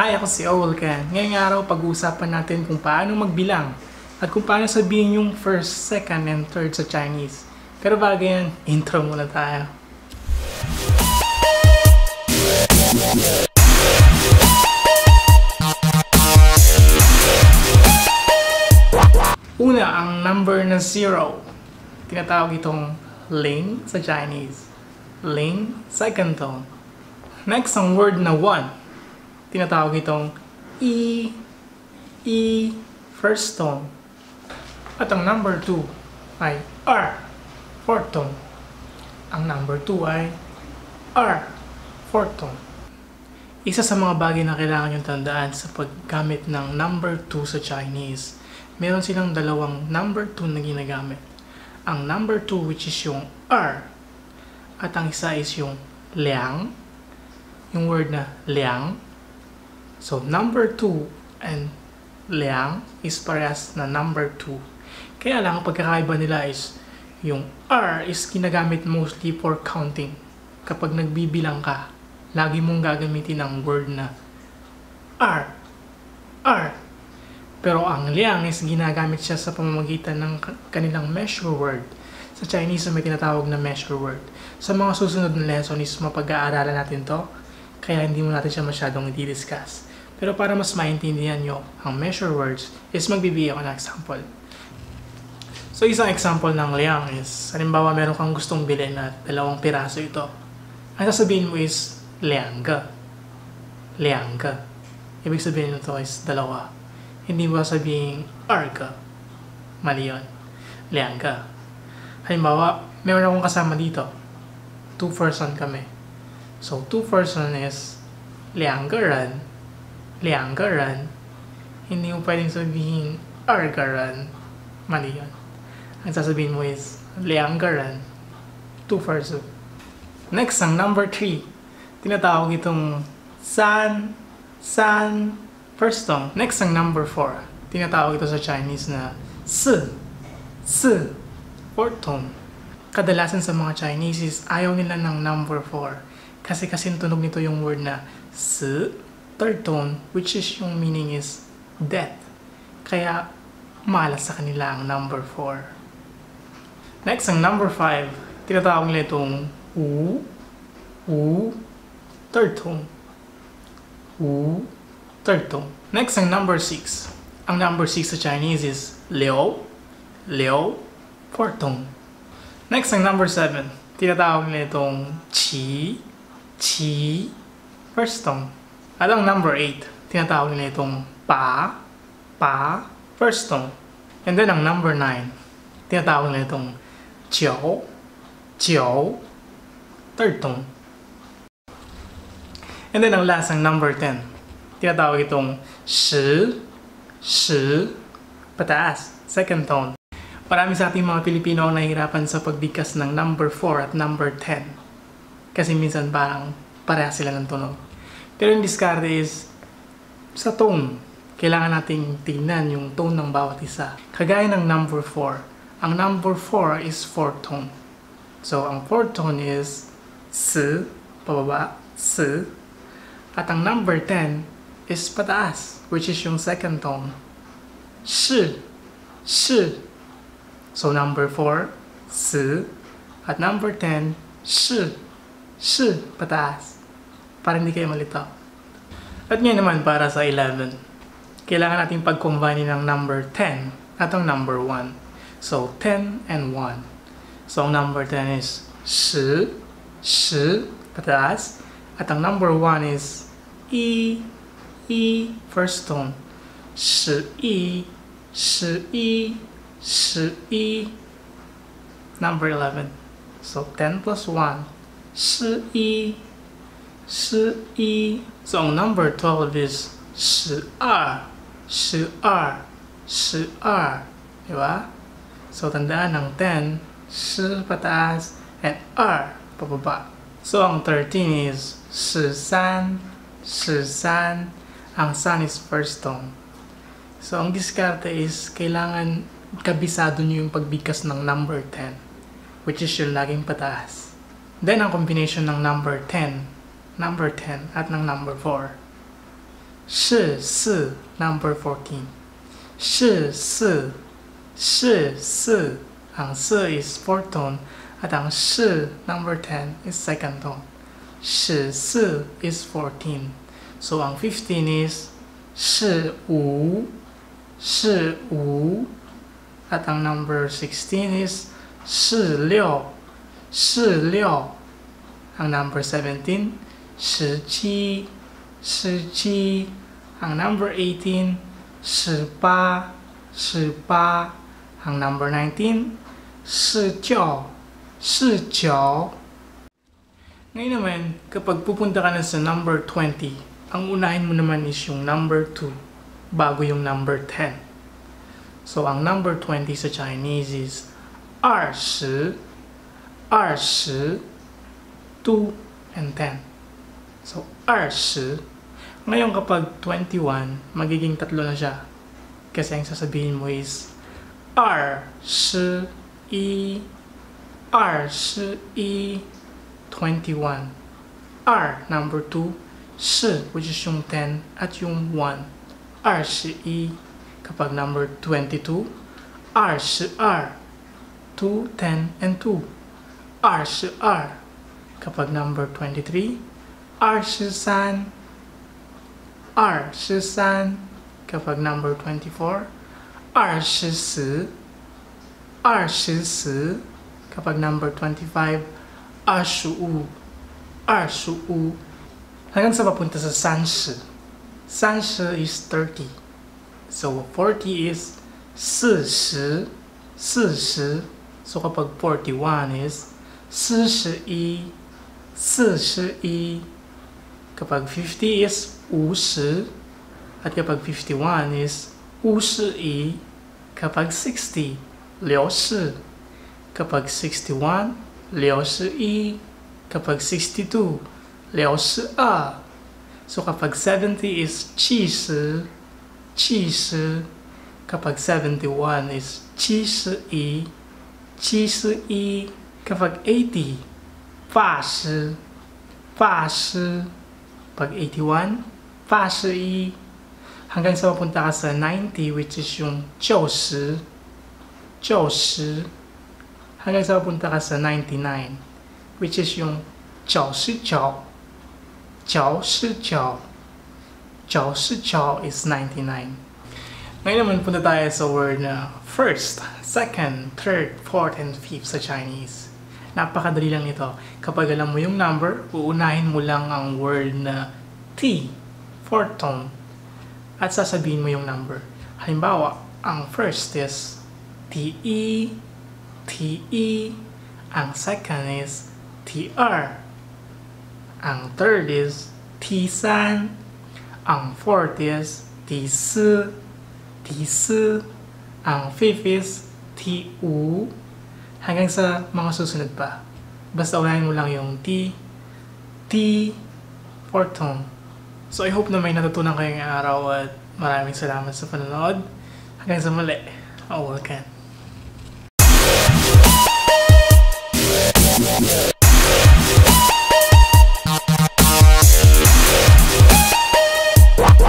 Hi, ako si Owlcan. Ngayong araw, pag-uusapan natin kung paano magbilang at kung paano sabihin yung first, second, and third sa Chinese. Pero bago yan, intro muna tayo. Una, ang number na zero. Tinatawag itong ling sa Chinese. Ling, second tone. Next, ang word na one. Tinatawag itong E, E, first tone. At ang number 2 ay R, fourth tone. Ang number 2 ay R, fourth tone. Isa sa mga bagay na kailangan yung tandaan sa paggamit ng number 2 sa Chinese, meron silang dalawang number 2 na ginagamit. Ang number 2 which is yung R, at ang isa is yung liang, yung word na liang. So, number 2 and liang is parehas na number 2. Kaya lang, ang pagkakaiba nila is yung R is ginagamit mostly for counting. Kapag nagbibilang ka, lagi mong gagamitin ang word na R. R. Pero ang liang is ginagamit siya sa pamamagitan ng kanilang measure word. Sa Chinese may tinatawag na measure word. Sa mga susunod na lesson is mapag-aaralan natin to, kaya hindi mo natin siya masyadong i-discuss. Pero para mas maintindihan nyo ang measure words is magbibigay ako ng example. So isang example ng liang is, halimbawa meron kang gustong bilhin at dalawang piraso ito. Ang sasabihin mo is liangga. Liangga. Ibig sabihin nito is dalawa. Hindi mo sabihin arga. Mali yun. Liangga. Halimbawa, meron akong kasama dito. Two person kami. So, two person is lianggaran. Lianggaran. Hindi mo pwedeng sabihin argaran. Mali yun. Ang sasabihin mo is lianggaran. Two person. Next, ang number three. Tinatawag itong san, san, first tone. Next, ang number four. Tinatawag ito sa Chinese na si, si, fourth tone. Kadalasan sa mga Chinese is ayaw nila ng number 4. Kasi kasi tunog nito yung word na si, third tone, which is yung meaning is death. Kaya malas sa kanila ang number 4. Next, ang number 5, tinatawag nila itong u, u, third tone. U, third tone. Next, ang number 6. Ang number 6 sa Chinese is liu, liu, fourth tone. Next, ang number 7. Tinatawag nila itong chi, chi, first tone. At ang number 8. Tinatawag nila itong pa, pa, first tone. And then ang number 9. Tinatawag nila itong jiao, jiao, third tone. And then ang last, ang number 10. Tinatawag itong shi, shi, pataas, second tone. Marami sa ating mga Pilipino ang nahihirapan sa pagbigkas ng number 4 at number 10. Kasi minsan parang pareha sila ng tunog. Pero yung discard is sa tone. Kailangan nating tingnan yung tone ng bawat isa. Kagaya ng number 4. Ang number 4 is 4 tone. So, ang 4 tone is si, pababa, si. At ang number 10 is pataas, which is yung second tone. Shi, shi. So number 4, si. At number 10, shi. Shi, pataas para hindi kayo malito. At ngayon naman para sa 11. Kailangan natin pag-combine ng number 10 at ang number 1. So, 10 and 1. So, number 10 is 10, 10, pataas. At ang number 1 is i, i, first tone. 11, 11, 11, number 11. So, 10 plus 1, 11, 十一 so number 12 is 十二十二十二 diba so tandaan ng 10 10 pataas and 2 pababa so ang 13 is 13 13 ang sun is first tone so ang diskarte is kailangan kabisado nyo yung pagbigkas ng number 10, which is yung laging pataas. Then, ang combination ng number 10, number 10 at ng number 4. Shi number 14. Shi si. Ang si is fourth tone at ang shi number 10 is second tone. Shi is 14. So ang 15 is shi wu. At ang number 16 is shi liu. Liu. Ang number 17十七十七 ang number 18 十八十八 ang number 19 十九十九 ngayon naman, kapag pupunta ka na sa number 20, ang unahin mo naman is yung number 2 bago yung number 10. So, ang number 20 sa Chinese is 20, 20, 2, and 10. So, 20. Ngayon kapag 21, magiging tatlo na siya. Kasi ang sasabihin mo is 21, 21, 21. R, number 2, 是, which is yung 10, at yung 1, 21. Kapag number 22, 22, 2, 10, and 2. 22. Kapag number 23, 23, 23. Kapag number 24, 24, 24. Kapag number 25, 25, 25. Hanggang sa papunta sa 30. 30 is 30. So 40 is 40, 40. So kapag 41 is 41, 41. Kapag 50 is 50. At kapag 51 is 51. Kapag 60, 60. Kapag 61, 61. Kapag 62, 62. So kapag 70 is 70, 70. Kapag 71 is 71, 71. Kapag 80, 80, 80. Pag 81, 81. Hanggang sa mapunta ka sa 90 which is yung 90, 90. Hanggang sa mapunta ka sa 99 which is yung 99, 99. 99 is 99. Ngayon naman punta tayo sa word na first, second, third, fourth, and fifth sa Chinese. Napakadali lang nito. Kapag alam mo yung number, uunahin mo lang ang word na T, fourth tone, at sasabihin mo yung number. Halimbawa, ang first is TE, TE, ang second is TR, ang third is T3, ang fourth is T4, T4, ang fifth is T5, hanggang sa mga susunod pa. Basta unahin mo lang yung T, T, fourth tone. So I hope na may natutunan kayong araw at maraming salamat sa panonood. Hanggang sa muli. Awal can.